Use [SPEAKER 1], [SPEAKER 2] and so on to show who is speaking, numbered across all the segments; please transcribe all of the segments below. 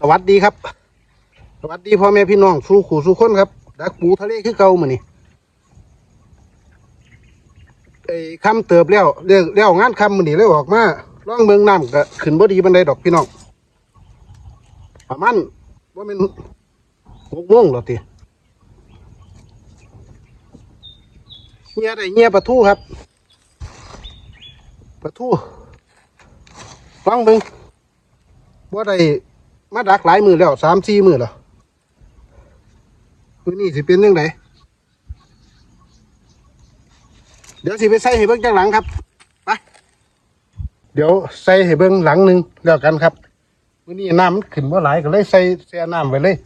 [SPEAKER 1] สวัสดีครับ สวัสดีพ่อแม่พี่น้องสู่ขู่สู่คนครับ ดักปูทะเลคือเก่ามือนี่ไอ้คำเติบแล้วเรียกเรียกงานคำมือนี่เลยออกมาล่องเมืองน้ำก็ขึ้นบ่ดีบันไดดอกพี่น้องประมาณว่าเป็นหกโมงหรอทีเงียได้เงียปลาทูครับปลาทูฟังเบิ่งว่าได้ มาดักหลายมือแล้วสามสี่มือแล้วมือนี่สิเป็นยังไงเดี๋ยวสิไปใส่ให้เบิ้งจังหลังครับไปเดี๋ยวใส่ให้เบิ้งหลังหนึ่งแล้วกันครับมือนี่น้ำขึ้นว่าหลายก็เลยใส่แช่น้ำไว้เลย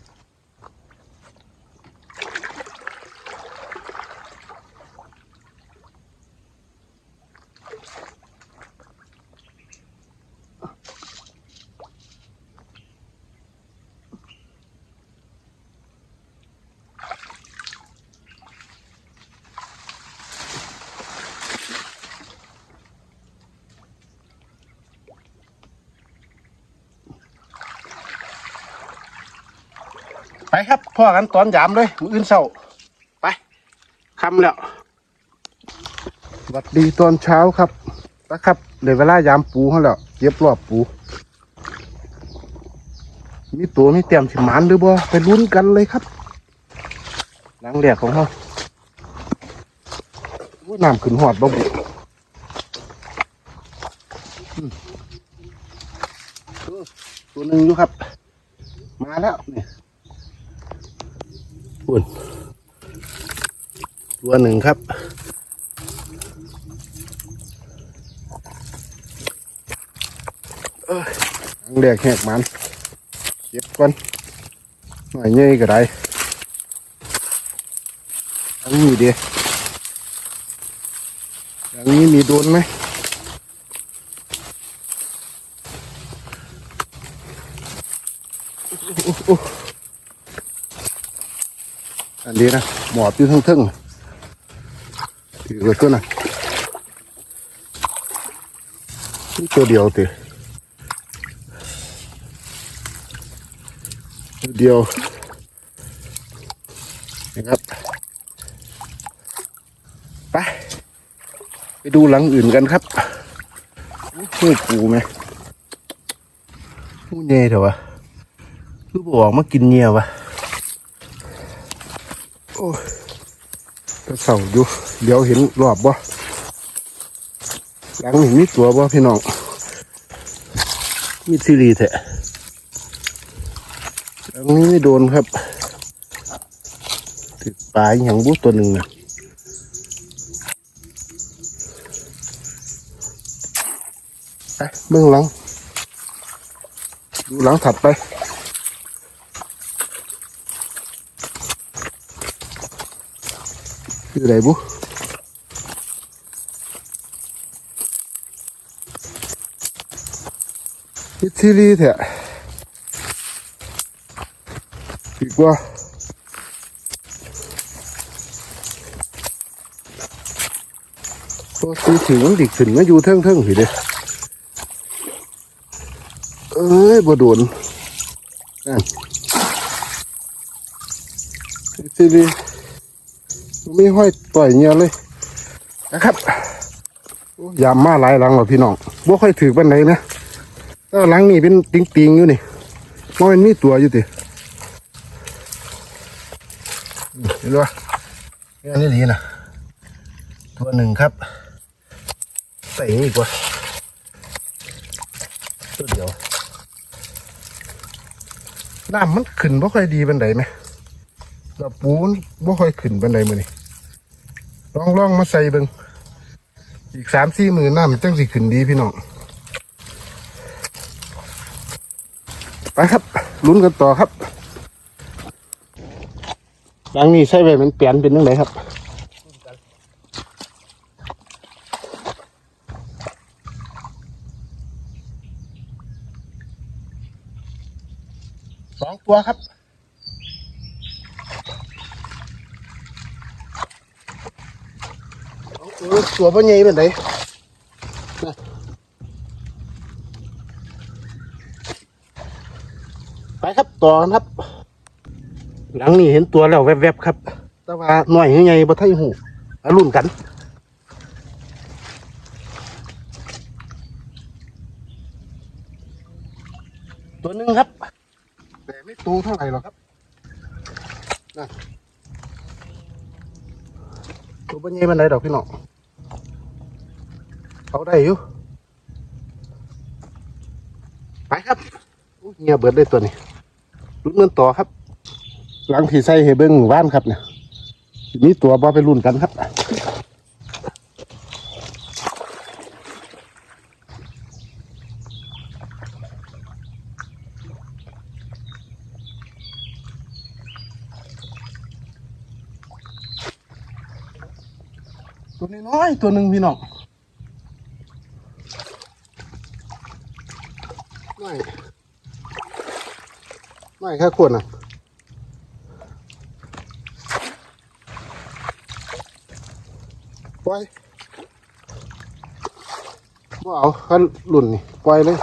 [SPEAKER 1] ครับพ่อกันตอนยามเลยมืออื่นเศร้าไปคำแล้วสวัสดีตอนเช้าครับนะครับเดี๋ยวเวลายามปูเขาแล้วเย็บรอบปู มีตัวมีเตรียมสิหมานหรือบ่ไปลุ้นกันเลยครับหลังแรกของเขาว่าน้ำขึ้นหอดบ่บุอืมตัวหนึ่งอยู่ครับ มาแล้วนี่ ปุ่นตัวหนึ่งครับเอ้ยทางแรกแหกมันเก็บก่อนหน่อยเงยก็ได้อันนี้เดียอย่างนี้มีโดนไหมโอ้โห อันนี้นะหมอบอยู่ทั้งทึ่งๆถือว่าตัวนะตัวเดียวติตัวเดียวนะครับไปไปดูหลังอื่นกันครับนี่ปูไหมปูเน่เถอะวะคือบอกมากินเนียวะ โอ้ยกระ เสาอยู่ เดี๋ยวเห็นรอบบ่หลังนี่มีตัวบ่พี่น้อง มีซีรีแทะหลังนี้ไม่โดนครับติดปลายอย่างบุตัวหนึ่งนะไปเบื้องหลังดูหลังถัดไป คืออะไรบุฮิตซีรีส์เถอะดีกว่าตัวสีถึงมันดิกขึ้นมาอยู่เทิงเทิงสิเด้เอ้ยบ่โดนนั่นฮิตซีรี ไม่ห้อยต่อยเงี้ยเลยนะครับอ้ยามมาหลายหลังหรอพี่น้องบ่ค่อยถือปันไหนนะก็หลังนี่เป็นติงติงๆอยู่นี่มันมีตัวอยู่ตินี่เห็นปะนี่อันนี้ดีนะตัวหนึ่งครับใส่นี่กว่าตัวเดียวน้ำมันขึ้นบ่ค่อยดีปันไหนไหมแล้วปูนบ่ค่อยขึ้นบันไดมือนี่ ลองลองมาใส่เบิงอีกสามสี่มือน้ำจังสิขึ้นดีพี่น้องไปครับลุ้นกันต่อครับหลังนี้ใส่ไปมันเปลี่ยนเป็นยังไงครับสองตัวครับ เออ ตัวพ่อใหญ่เป็นไงไปครับต่อครับ หลังนี้เห็นตัวแล้วแวบๆครับ แต่ว่าหน่อยยังไงบ่ไทยหูอารุ่นกันตัวหนึ่งครับ แต่ไม่โตเท่าไหร่หรอกครับนะ ตัวเป็นไงบันไดดอกพี่น้องเขาได้อยู่ไปครับเงียเบิดได้ตัวนี้ลุ้นเงินต่อครับ หลังผีใส่เฮเบิ้งหมู่บ้านครับเนี่ยมีตัวบ่ไปรุ่นกันครับ ตัวน้อยๆตัวหนึ่งพี่น้องน้อยน้อยแค่ขวดน่ะปล่อยว่าเอาขันหลุ่นนี่ปล่อยเลย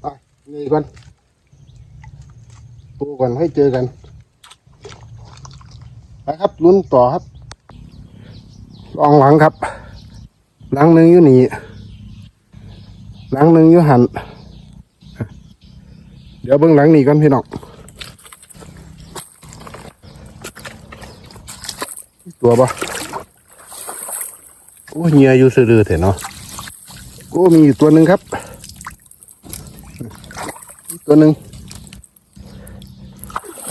[SPEAKER 1] ไปนี่ก่อนปูก่อนให้เจอกัน ไปครับลุ้นต่อครับลองหลังครับ หลังหนึ่งอยู่นี่หลังหนึ่งอยู่หันเดี๋ยวเบื้องหลังนี่ก่อนพี่น้องตัวปะโอ้เฮียอยู่ซื่อเถอะเนาะโอ้มีอยู่ตัวหนึ่งครับ ตัวหนึ่ง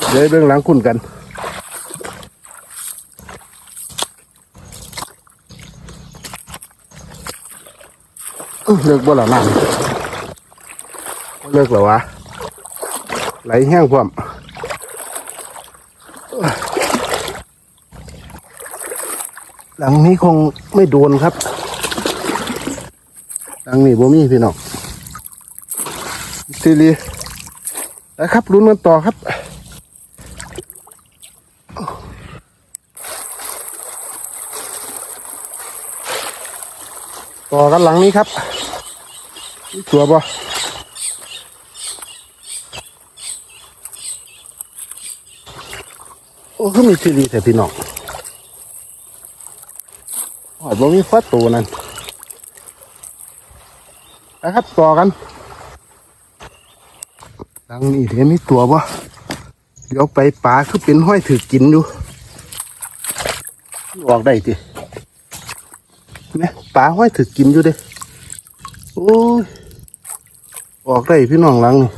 [SPEAKER 1] เดี๋ยวเบื้องหลังคุณกัน เลิกบ่ละน้ำบ่เลิกแล้ววะ ไหลแห้งพร้อมหลังนี้คงไม่โดนครับ หลังนี้บ่มีพี่น้องซีรีนะครับลุ้นกันต่อครับต่อกันหลังนี้ครับ ตัวบ่โอ้ก็มีทีดีแต่พี่น้องหอดบ่มีฟัดตัวนั่นนะครับต่อกันหลังนี้เดี๋ยวมีตัวบ่เดี๋ยวไปป่าคือเป็นห้อยถือกินอยู่ออกได้ทีนี่ยปลาห้อยถือกินอยู่เด้โอ้ย ออกได้พี่น้องหลังนี่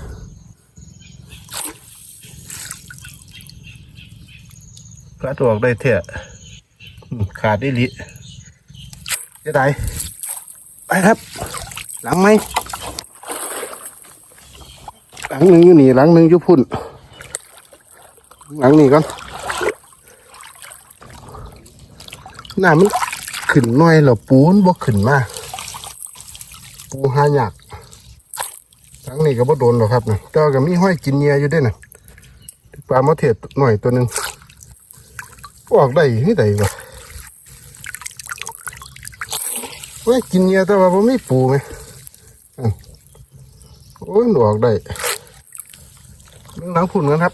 [SPEAKER 1] ก็ออกได้เถอะอืมขาดได้ลิจะได้ไปครับ หลังไหมหลังหนึ่งอยู่นี่หลังหนึ่งอยู่พุ่น หลังนี้ก่อนหน้ามันขึ้นหน่อยแล้วปูนบ่ขึ้นมาปูหายาก ทั้งนี้ก็บ่โดนหรอกครับนะแต่ว่าก็มีห้อยกินเหยียอยู่ด้วยนะปลามาเทศหน่อยตัวหนึ่งออกได้ที่ไดวะว่ากินเหยียแต่ว่าผมไม่ปูไหมอืมโอ้ยออกได้เรื่องหลังพุ่นกันครับ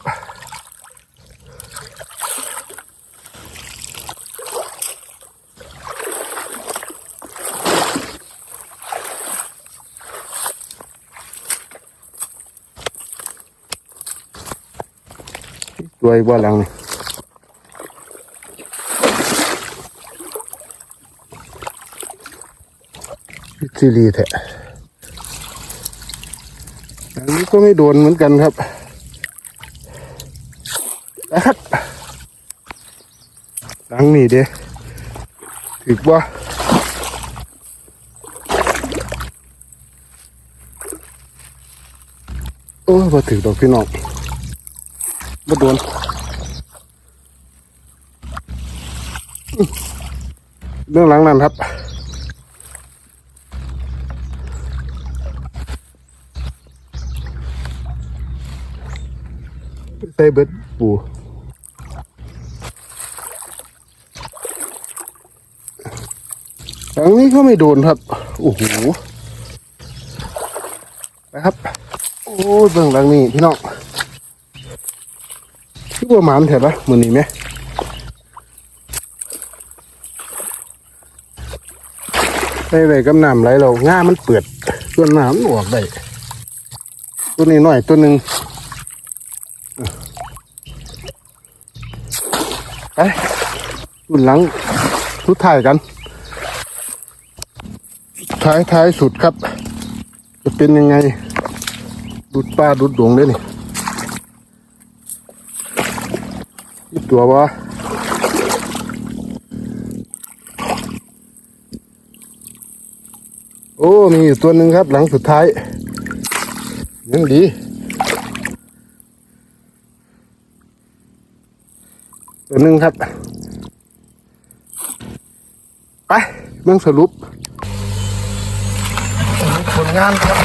[SPEAKER 1] ตัวอีกบ่หลังนี่ซีรีแท้อันนี้ก็ไม่โดนเหมือนกันครับนะครับหลังนี่เด้ถึกบ่าโอ้ยบ่ถึกดอกพี่น้อง โดนเรื่องหลังนั้นครับใส่เบิดปูหลังนี้ก็ไม่โดนครับ โอ้โหนะครับ โอ้เบื้องหลังนี่พี่น้อง คือว่ามานเถอะปะมือนี้ไหมไปไปกับน้ำไหลเราง่ามันเปิดส่วนน้ำมันออกได้ตัวนี้หน่อยตัวหนึ่งไปรุ่นหลังสุดท้ายกันท้ายท้ายสุดครับ จะเป็นยังไง ดุดป้าดุดดวงเลยนี่ ตัววะโอ้ มีอยู่ตัวหนึ่งครับ หลังสุดท้าย ยังดี ตัวหนึ่งครับ ไปเมื่องสรุปผลงานครับ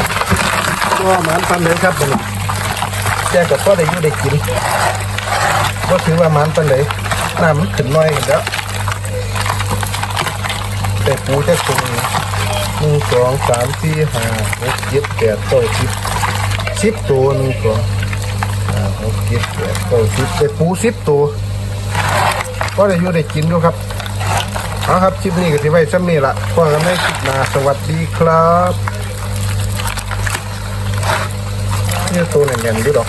[SPEAKER 1] ก็หมานปันเลยครับผมแกกับพ่อได้อยู่ได้กิน ก็ถือว่ามานปันเลยน้ำมันขึ้นน้อยกันแล้วแต่ปูจะสูงหนึ่งสองสามสี่ห้าหกเจ็ดแปดเก้าสิบสิบตัวหนึ่งสองห้าหกเจ็ดแปดเก้าสิบแต่ปูสิบตัวก็ได้อยู่ได้กินด้วยครับเอาครับคลิปนี้ก็ที่ไว้ซ้ำนี่ละพอกันได้คลิปหน้าสวัสดีครับเนี่ยตัวแน่นๆด้วยดอก